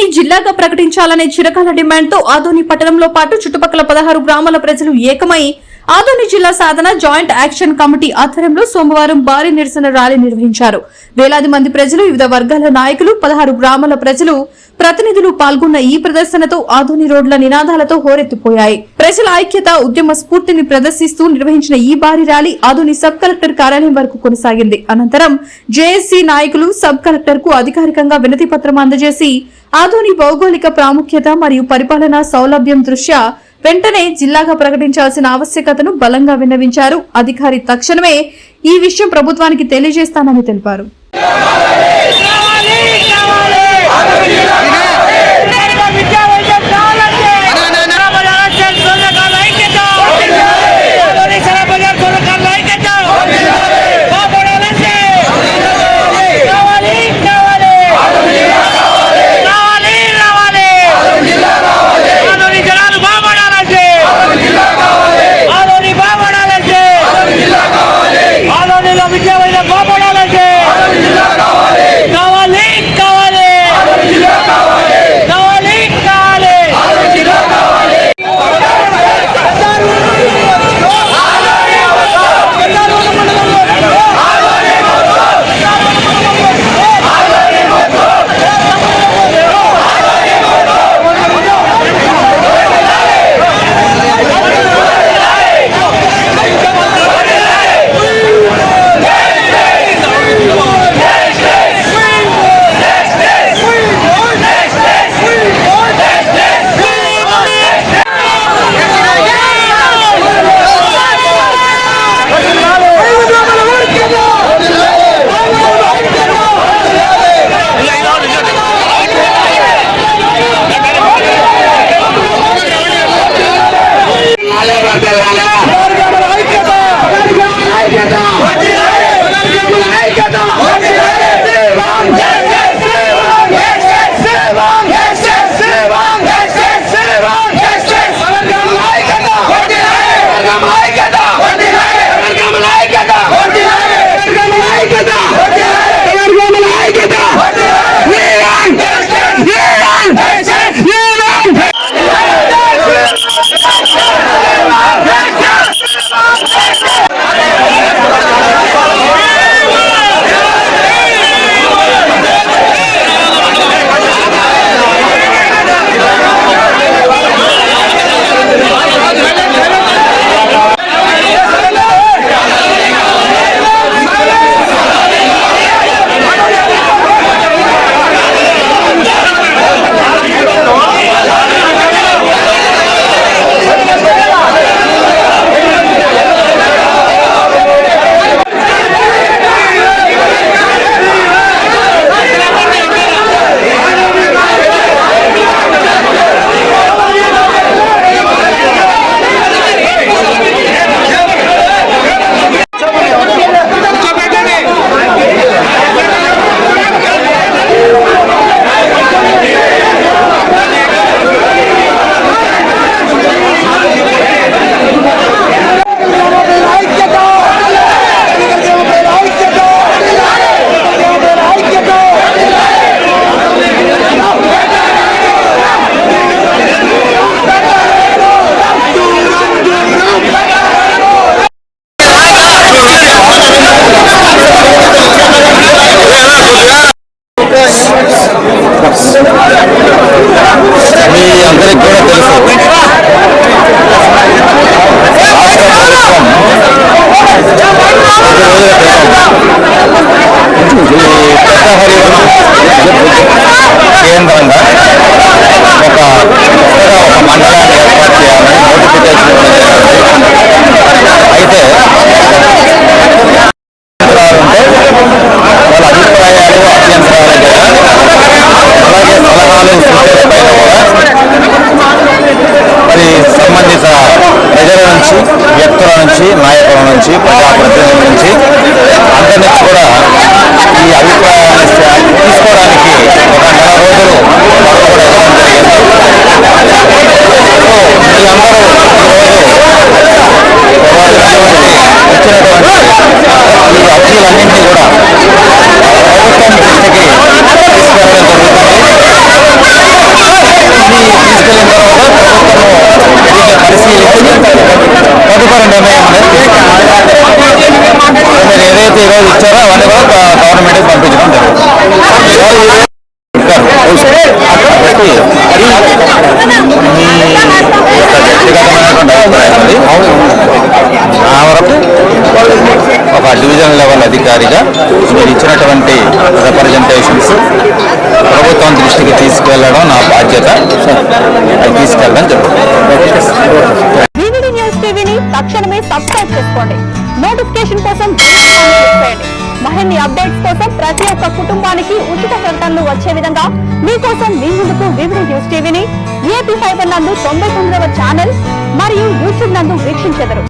ఆదోనిని జిల్లాగా ప్రకటించాలనే చిరకాల డిమాండ్తో ఆదోని పట్టణంలో పాటు చుట్టుపక్కల పదహారు గ్రామాల ప్రజలు ఏకమై ఆదోని జిల్లా సాధన జాయింట్ యాక్షన్ కమిటీ ఆధ్వర్యంలో సోమవారం భారీ నిరసన ర్యాలీ నిర్వహించారు. వేలాది మంది ప్రజలు వివిధ వర్గాల నాయకులు పదహారు గ్రామాల ప్రజలు ప్రతినిధులు పాల్గొన్న ఈ ప్రదర్శనతో ఆధుని రోడ్ల నినాదాలతో హోరెత్తిపోయాయి. ప్రజల ఐక్యత ఉద్యమ స్ఫూర్తిని ప్రదర్శిస్తూ నిర్వహించిన ఈ భారీ ర్యాలీ ఆధుని సబ్ కలెక్టర్ కార్యాలయం వరకు కొనసాగింది. అనంతరం జేఏసీ నాయకులు సబ్ కలెక్టర్కు అధికారికంగా వినతి పత్రం అందజేసి ఆధుని భౌగోళిక ప్రాముఖ్యత మరియు పరిపాలనా సౌలభ్యం దృష్ట్యా వెంటనే జిల్లాగా ప్రకటించాల్సిన ఆవశ్యకతను బలంగా విన్నవించారు. అధికారి తక్షణమే ఈ విషయం ప్రభుత్వానికి తెలియజేస్తానని తెలిపారు. కేంద్రంగా ఒక ఒక మండలాన్ని ఏర్పాటు చేయాలని నోటిఫికేషన్ అయితే అభిప్రాయాలుంటే వాళ్ళ అభిప్రాయాలు అభ్యంతరాలు కూడా అలాగే సలహాలు సూచనల పైన కూడా మరి సంబంధిత ప్రజల నుంచి వ్యక్తుల నుంచి నాయకుల నుంచి ప్రజాప్రతినిధుల నుంచి అందరి నుంచి కూడా ఈ అభిప్రాయాన్ని తీసుకోవడానికి ఒక నెల రోజులు తీసుకెళ్ళడం నా బాధ్యత. అది తీసుకెళ్ళడం జరుగుతుంది. తక్షణమే సబ్స్క్రైబ్ చేసుకోండి. నోటిఫికేషన్ కోసం మరిన్ని అప్డేట్స్ కోసం ప్రతి ఒక్క కుటుంబానికి ఉచిత ప్రకటనలు వచ్చే విధంగా మీకోసం మీ ముందుకు వివిడి న్యూస్ టీవీని ఏపీ ఫైబర్ నందు తొంభై తొమ్మిదవ ఛానల్ మరియు యూట్యూబ్ నందు వీక్షించెదరు.